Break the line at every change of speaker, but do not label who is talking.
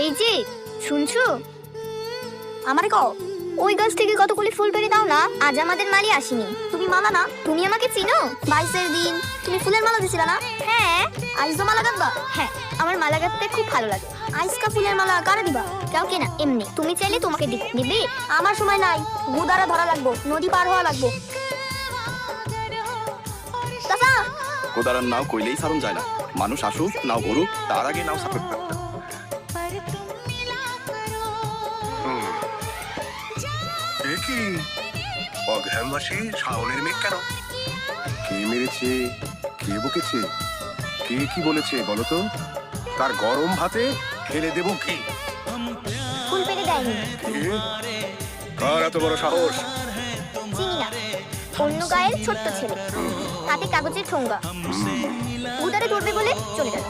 এই যে, শুনছো? আমারে কও ওই গাছ থেকে কতগুলি ফুল পেড়ে দাও না, আজ আমাদের মালি আসেনি। তুমি মালা না, তুমি আমাকে চিনো? বাইশের দিন, তুমি ফুলের মালা দিছিলা না? হ্যাঁ আইজো মালা গাঁথবা হ্যাঁ আমার মালা গাঁথতে খুব ভালো লাগে। আইসকা ফুলের মালা কারে দিবা? কাউকে না, এমনি। তুমি চাইলে তোমাকে দিব। আমার সময় নাই। গুদারা ধরা লাগবো, নদী পার হওয়া লাগবো।
কোদারার নাও কইলেই সারণ যায় না। মানুষ আসুক, নাও ঘুরুক তার আগে নাও সারুক
কি? অঘ্রাণ মাসে শাওনের মেঘ কেন? কে মেরেছে? কে বকেছে? কে কি বলেছে বলো তো? তার গরম ভাতে ঢেলে দেব কি?
ফুল দেয়নি।
কার এত বড় সাহস?
চিনি না। অন্য গায়ের ছোট্ট ছেলে। হাতে কাগজের ঠোঙ্গা। উদারে ধরবে বলে চলে গেল।